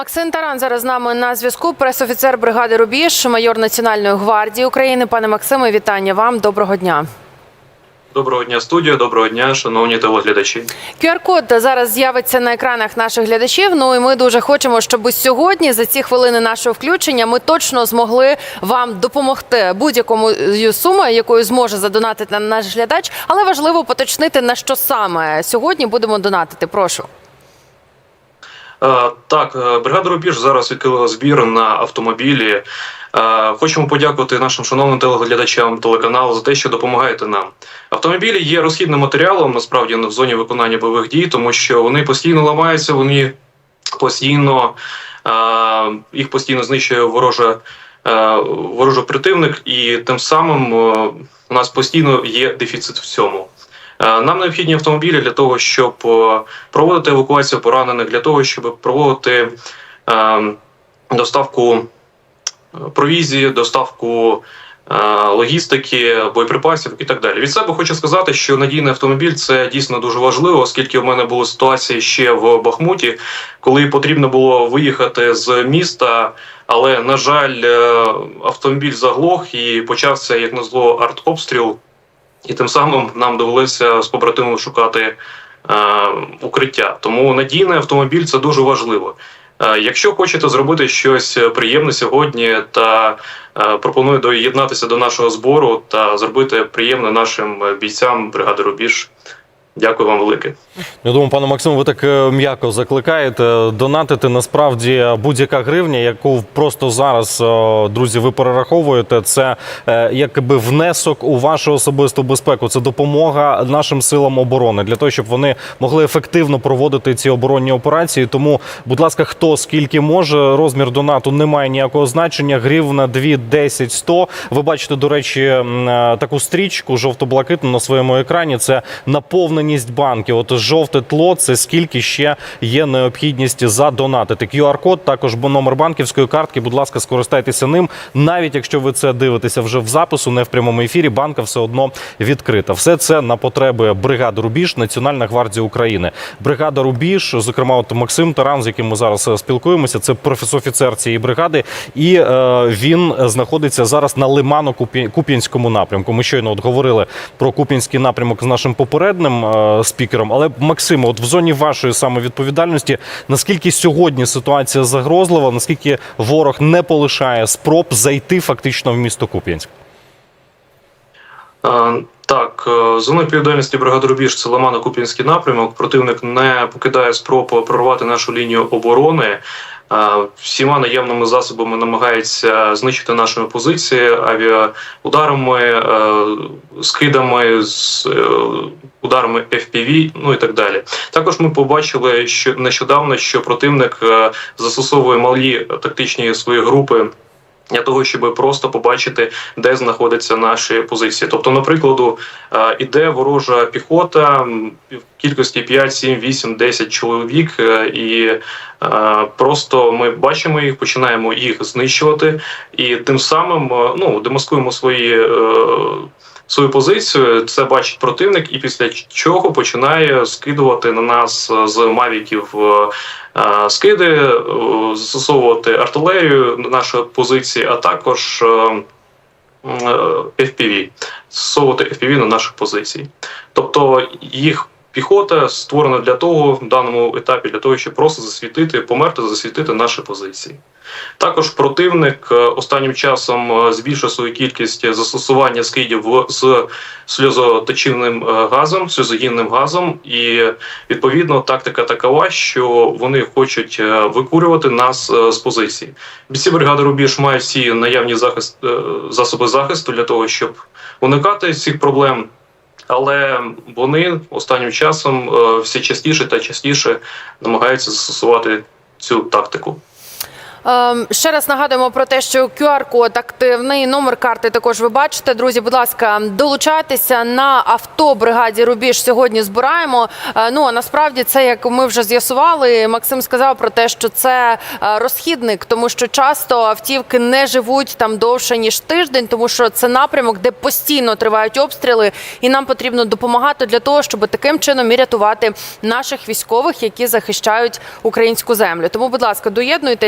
Максим Таран зараз з нами на зв'язку. Пресофіцер бригади Рубіж, майор Національної гвардії України. Пане Максиме, вітання вам. Доброго дня. Доброго дня, студія. Доброго дня, шановні телеглядачі. QR-код зараз з'явиться на екранах наших глядачів. Ну і ми дуже хочемо, щоб сьогодні, за ці хвилини нашого включення, ми точно змогли вам допомогти будь-якому сумою, якою зможе задонатити наш глядач. Але важливо поточнити на що саме сьогодні будемо донатити. Прошу. Е, Так, е, бригада Рубіж зараз відкрила збір на автомобілі. Е, Хочемо подякувати нашим шановним телеглядачам телеканалу за те, що допомагаєте нам. Автомобілі є розхідним матеріалом насправді в зоні виконання бойових дій, тому що вони постійно ламаються, вони постійно їх постійно знищує ворожа. Ворожий противник, і тим самим у нас постійно є дефіцит в цьому. Е, Нам необхідні автомобілі для того, щоб е, проводити евакуацію поранених, для того, щоб проводити е, доставку провізії, доставку логістики, боєприпасів і так далі. Від себе хочу сказати, що надійний автомобіль це дійсно дуже важливо, оскільки в мене були ситуації ще в Бахмуті, коли потрібно було виїхати з міста. Але на жаль, автомобіль заглох і почався як назло артобстріл. І тим самим нам довелося з побратимом шукати е, укриття. Тому надійний автомобіль це дуже важливо. Е, якщо хочете зробити щось приємне сьогодні та е, пропоную доєднатися до нашого збору та зробити приємне нашим бійцям бригади Рубіж. Дякую вам велике. Я думаю, пане Максиму, ви так е, м'яко закликаєте донатити насправді будь-яка гривня, яку просто зараз е, друзі ви перераховуєте. Це е, якби внесок у вашу особисту безпеку. Це допомога нашим силам оборони для того, щоб вони могли ефективно проводити ці оборонні операції. Тому, будь ласка, хто скільки може, розмір донату не має ніякого значення. Гривна 2, 10, 100. Ви бачите, до речі, е, таку стрічку жовто-блакитну на своєму екрані. Це наповненість банків. От жовте тло це скільки ще є необхідність задонатити. QR-код, також номер банківської картки. Будь ласка, скористайтеся ним. Навіть якщо ви це дивитеся вже в запису, не в прямому ефірі. Банка все одно відкрита. Все це на потреби бригади Рубіж, Національна гвардія України. Бригада Рубіж, зокрема, от Максим Таран, з яким ми зараз е, спілкуємося, це професофіцер цієї бригади, і е, він знаходиться зараз на Лимано-Куп'янському напрямку. Ми щойно от говорили про Куп'янський напрямок з нашим попередним спікером. Але Максиме, от в зоні вашої самовідповідальності, наскільки сьогодні ситуація загрозлива, наскільки ворог не полишає спроб зайти фактично в місто Куп'янськ? Е, Так, е, зона відповідальності бригади Рубіж це Лимано-Куп'янський напрямок. Противник не покидає спроб прорвати нашу лінію оборони. Всіма наявними засобами намагається знищити наші позиції авіаударами, е, скидами, з е, ударами FPV, ну і так далі. Також ми побачили, що нещодавно що противник е, застосовує малі тактичні свої групи для того, щоб просто побачити, де знаходяться наші позиції. Тобто, наприклад, е, іде ворожа піхота в кількості 5, 7, 8, 10 чоловік, е, і е, просто ми бачимо їх, починаємо їх знищувати, і тим самим ну демаскуємо свої. Свою позицію це бачить противник, і після чого починає скидувати на нас з мавіків скиди, е, застосовувати артилерію на наші позиції, а також е, е, FPV, застосовувати FPV на наших позиції. Тобто їх піхота створена для того в даному етапі, для того, щоб просто засвітити, померти, засвітити наші позиції. Також противник е, останнім часом е, збільшив свою кількість застосування скидів з сльозоточивним е, газом, сльозогінним газом, і відповідно тактика такова, що вони хочуть викурювати нас з позиції. Бійці бригади Рубіж мають всі наявні захист засоби захисту для того, щоб уникати цих проблем. Але вони останнім часом все частіше та частіше намагаються застосувати цю тактику. Ем, Ще раз нагадуємо про те, що QR-код активний, номер карти також ви бачите. Друзі, будь ласка, долучайтеся на авто бригаді Рубіж. Сьогодні збираємо. Е, Ну а насправді це як ми вже з'ясували. Максим сказав про те, що це е, розхідник, тому що часто автівки не живуть там довше ніж тиждень, тому що це напрямок, де постійно тривають обстріли, і нам потрібно допомагати для того, щоб таким чином і рятувати наших військових, які захищають українську землю. Тому, будь ласка, доєднуйтесь.